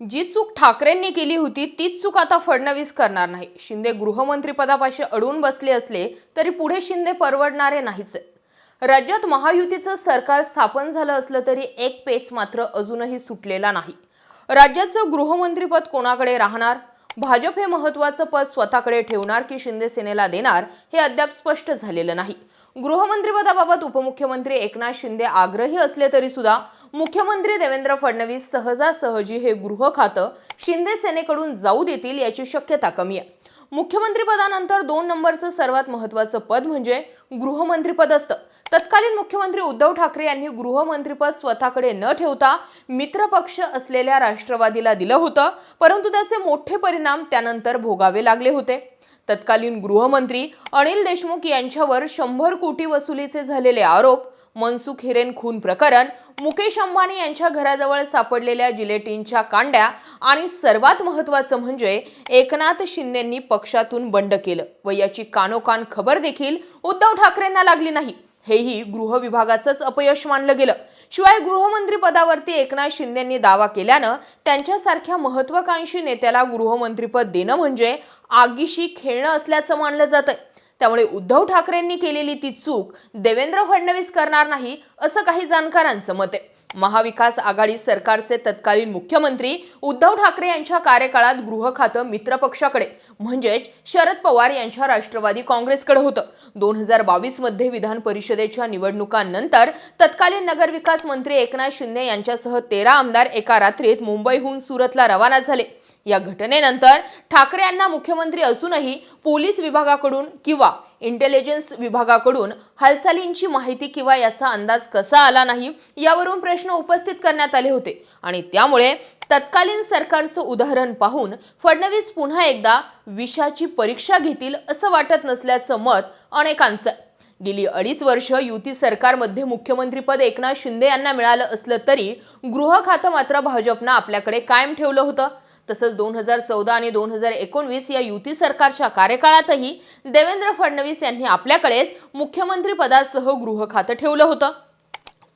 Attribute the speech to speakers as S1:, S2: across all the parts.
S1: जी चूक ठाकरेंनी केली होती तीच चूक आता फडणवीस करणार नाही. शिंदे गृहमंत्रीपदापाशी अडून बसले असले तरी पुढे शिंदे परवडणारे नाहीच राज्यात महायुतीचं सरकार स्थापन झालं असलं तरी एक पेच मात्र अजूनही सुटलेला नाही. राज्याचं गृहमंत्रीपद कोणाकडे राहणार? भाजप हे महत्वाचं पद स्वतःकडे ठेवणार की शिंदे सेनेला देणार हे अद्याप स्पष्ट झालेलं नाही. गृहमंत्रीपदाबाबत उपमुख्यमंत्री एकनाथ शिंदे आग्रही असले तरी सुद्धा मुख्यमंत्री देवेंद्र फडणवीस सहजासहजी हे गृह खातं शिंदे सेनेकडून जाऊ देतील याची शक्यता कमी आहे. मुख्यमंत्रीपदानंतर दोन नंबरचं सर्वात महत्वाचं पद म्हणजे गृहमंत्रीपद असतं. तत्कालीन मुख्यमंत्री उद्धव ठाकरे यांनी गृहमंत्रीपद स्वतःकडे न ठेवता मित्रपक्ष असलेल्या राष्ट्रवादीला दिलं होतं परंतु त्याचे मोठे परिणाम त्यानंतर भोगावे लागले होते. तत्कालीन गृहमंत्री अनिल देशमुख यांच्यावर शंभर कोटी वसुलीचे झालेले आरोप मनसुख हिरेन खून प्रकरण मुकेश अंबानी यांच्या घराजवळ सापडलेल्या जिलेटिनच्या कांड्या आणि सर्वात महत्त्वाचं म्हणजे एकनाथ शिंदेंनी पक्षातून बंड केलं व याची कानोकान खबर देखील उद्धव ठाकरेंना लागली नाही. हेही गृह विभागाचंच अपयश मानलं गेलं. शिवाय गृहमंत्री पदावरती एकनाथ शिंदेंनी दावा केल्यानं त्यांच्यासारख्या महत्वाकांक्षी नेत्याला गृहमंत्रीपद देणं म्हणजे आगीशी खेळणं असल्याचं मानलं जातंय. त्यामुळे उद्धव ठाकरेंनी केलेली ती चूक देवेंद्र फडणवीस करणार नाही असं काही जाणकारांचं मत आहे. महाविकास आघाडी सरकारचे तत्कालीन मुख्यमंत्री उद्धव ठाकरे यांच्या कार्यकाळात गृह खातं मित्रपक्षाकडे म्हणजेच शरद पवार यांच्या राष्ट्रवादी काँग्रेसकडे होतं. दोन हजार बावीसमध्ये विधान परिषदेच्या निवडणुकांनंतर तत्कालीन नगरविकास मंत्री एकनाथ शिंदे यांच्यासह तेरा आमदार एका रात्रीत मुंबईहून सुरतला रवाना झाले. या घटनेनंतर ठाकरे यांना मुख्यमंत्री असूनही पोलीस विभागाकडून किंवा इंटेलिजन्स विभागाकडून हालचालींची माहिती किंवा याचा अंदाज कसा आला नाही यावरून प्रश्न उपस्थित करण्यात आले होते. आणि त्यामुळे तत्कालीन सरकारचं उदाहरण पाहून फडणवीस पुन्हा एकदा विषाची परीक्षा घेतील असं वाटत नसल्याचं मत अनेकांचं. गेली अडीच वर्ष युती सरकारमध्ये मुख्यमंत्रीपद एकनाथ शिंदे यांना मिळालं असलं तरी गृह खातं मात्र भाजपनं आपल्याकडे कायम ठेवलं होतं. तसंच दोन हजार चौदा आणि दोन हजार एकोणवीस या युती सरकारच्या कार्यकाळातही देवेंद्र फडणवीस यांनी आपल्याकडेच मुख्यमंत्री पदासह गृह खातं ठेवलं होतं.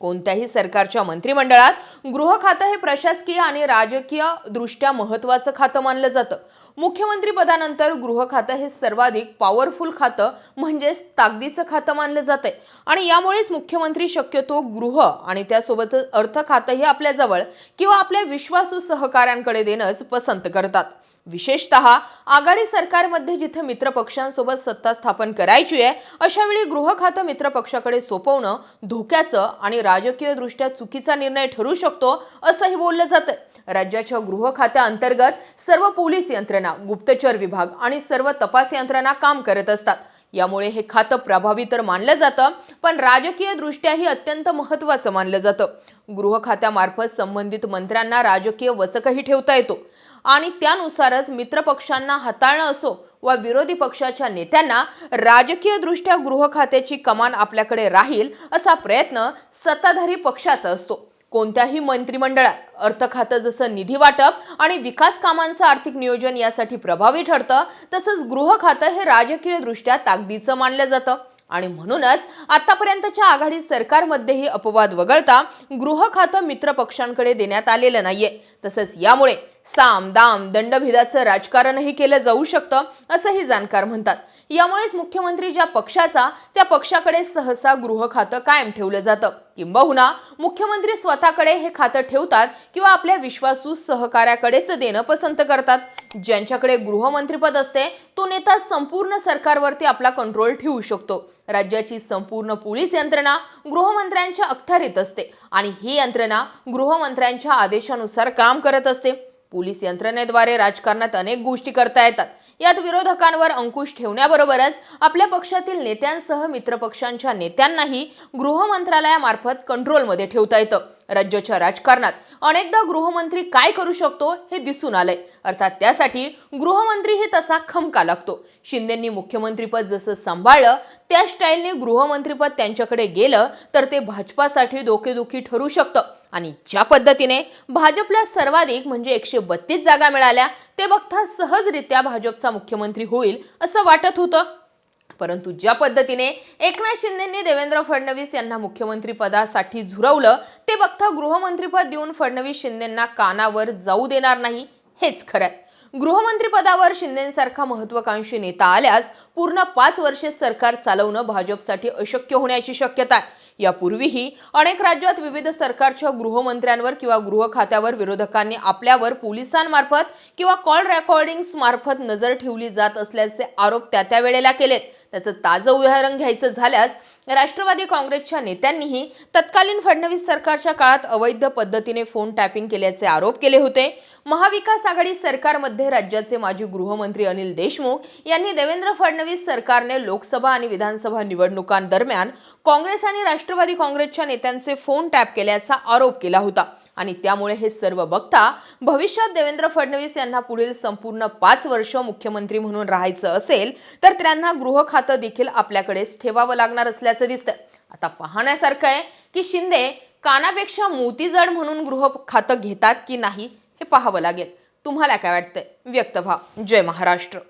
S1: कोणत्याही सरकारच्या मंत्रिमंडळात गृह खातं हे प्रशासकीय आणि राजकीय दृष्ट्या महत्त्वाचं खातं मानलं जातं. मुख्यमंत्री पदानंतर गृह खातं हे सर्वाधिक पॉवरफुल खातं म्हणजेच ताकदीचं खातं मानलं जातंय. आणि यामुळेच मुख्यमंत्री शक्यतो गृह आणि त्यासोबतच अर्थ खातं हे आपल्याजवळ किंवा आपल्या विश्वासू सहकाऱ्यांकडे देणंच पसंत करतात. विशेषतः आघाडी सरकारमध्ये जिथे मित्रपक्षांसोबत सत्ता स्थापन करायची आहे अशावेळी गृहखातं गृह खातं मित्रपक्षाकडे सोपवणं धोक्याचं आणि राजकीय दृष्ट्या चुकीचा निर्णय ठरू शकतो असंही बोललं जातं राज्याच्या गृह खात्याअंतर्गत सर्व पोलीस यंत्रणा गुप्तचर विभाग आणि सर्व तपास यंत्रणा काम करत असतात. यामुळे हे खातं प्रभावी तर मानलं जातं पण राजकीय दृष्ट्याही अत्यंत महत्त्वाचं मानलं जातं. गृह खात्यामार्फत संबंधित मंत्र्यांना राजकीय वचकही ठेवता येतो. आणि त्यानुसारच मित्रपक्षांना हाताळणं असो वा विरोधी पक्षाच्या नेत्यांना राजकीयदृष्ट्या गृहखात्याची गृह खात्याची कमान आपल्याकडे राहील असा प्रयत्न सत्ताधारी पक्षाचा असतो. कोणत्याही मंत्रिमंडळात अर्थ खातं जसं निधी वाटप आणि विकास कामांचं आर्थिक नियोजन यासाठी प्रभावी ठरतं तसंच गृह खातं हे राजकीय दृष्ट्या ताकदीचं मानलं जातं. आणि म्हणूनच आतापर्यंतच्या आघाडी सरकारमध्येही अपवाद वगळता गृह खातं मित्र पक्षांकडे देण्यात आलेलं नाहीये. तसंच यामुळे साम दाम दंडभेदाचं राजकारणही केलं जाऊ शकतं असंही जाणकार म्हणतात. यामुळेच मुख्यमंत्री ज्या पक्षाचा त्या पक्षाकडे सहसा गृह खातं कायम ठेवलं जातं. किंबहुना मुख्यमंत्री स्वतःकडे हे खातं ठेवतात किंवा आपल्या विश्वासू सहकाऱ्याकडेच देणं पसंत करतात. ज्यांच्याकडे गृहमंत्रीपद असते तो नेता संपूर्ण सरकारवरती आपला कंट्रोल ठेवू शकतो. राज्याची संपूर्ण पोलीस यंत्रणा गृहमंत्र्यांच्या अखत्यारीत असते आणि ही यंत्रणा गृहमंत्र्यांच्या आदेशानुसार काम करत असते. पोलीस यंत्रणेद्वारे राजकारणात अनेक गोष्टी करता येतात. यात विरोधकांवर अंकुश ठेवण्याबरोबरच आपल्या पक्षातील नेत्यांसह मित्रपक्षांच्या नेत्यांनाही गृह मंत्रालयामार्फत कंट्रोलमध्ये ठेवता येतं. राज्याच्या राजकारणात. अनेकदा गृहमंत्री काय करू शकतो हे दिसून आलंय. अर्थात त्यासाठी गृहमंत्री हे तसा खमका लागतो. शिंदेंनी मुख्यमंत्रीपद जसं सांभाळलं त्या स्टाईलने गृहमंत्रीपद त्यांच्याकडे गेलं तर ते भाजपासाठी डोकेदुखी ठरू शकतं. आणि ज्या पद्धतीने भाजपला सर्वाधिक म्हणजे एकशे बत्तीस जागा मिळाल्या ते बघता सहजरित्या भाजपचा मुख्यमंत्री होईल असं वाटत होतं. परंतु ज्या पद्धतीने एकनाथ शिंदेंनी देवेंद्र फडणवीस यांना मुख्यमंत्री पदासाठी झुरवलं ते बघता गृहमंत्रीपद देऊन फडणवीस शिंदेंना कानावर जाऊ देणार नाही हेच खरंय. गृहमंत्रीपदावर शिंदेसारखा महत्वाकांक्षी नेता आल्यास पूर्ण पाच वर्षे सरकार चालवणं भाजपसाठी अशक्य होण्याची शक्यता आहे. यापूर्वीही अनेक राज्यात विविध सरकारच्या गृहमंत्र्यांवर किंवा गृह खात्यावर विरोधकांनी आपल्यावर पोलिसांमार्फत किंवा कॉल रेकॉर्डिंग्स मार्फत नजर ठेवली जात असल्याचे आरोप त्या त्या वेळेला केलेत. त्याचं ताजं उदाहरण घ्यायचं झाल्यास राष्ट्रवादी काँग्रेसच्या नेत्यांनीही तत्कालीन फडणवीस सरकारच्या काळात अवैध पद्धतीने फोन टॅपिंग केल्याचे आरोप केले होते. महाविकास आघाडी सरकारमध्ये राज्याचे माजी गृहमंत्री अनिल देशमुख यांनी देवेंद्र फडणवीस सरकारने लोकसभा आणि विधानसभा निवडणुकांदरम्यान काँग्रेस आणि राष्ट्रवादी काँग्रेसच्या नेत्यांचे फोन टॅप केल्याचा आरोप केला होता. आणि त्यामुळे हे सर्व बघता भविष्यात देवेंद्र फडणवीस यांना पुढील संपूर्ण पाच वर्ष मुख्यमंत्री म्हणून राहायचं असेल तर त्यांना गृह खातं देखील आपल्याकडेच ठेवावं लागणार असल्याचं दिसतं आता पाहण्यासारखं आहे की शिंदे कानापेक्षा मोतीजड म्हणून गृह खातं घेतात की नाही हे पाहावं लागेल. तुम्हाला काय वाटतंय? व्यक्त व्हा. जय महाराष्ट्र.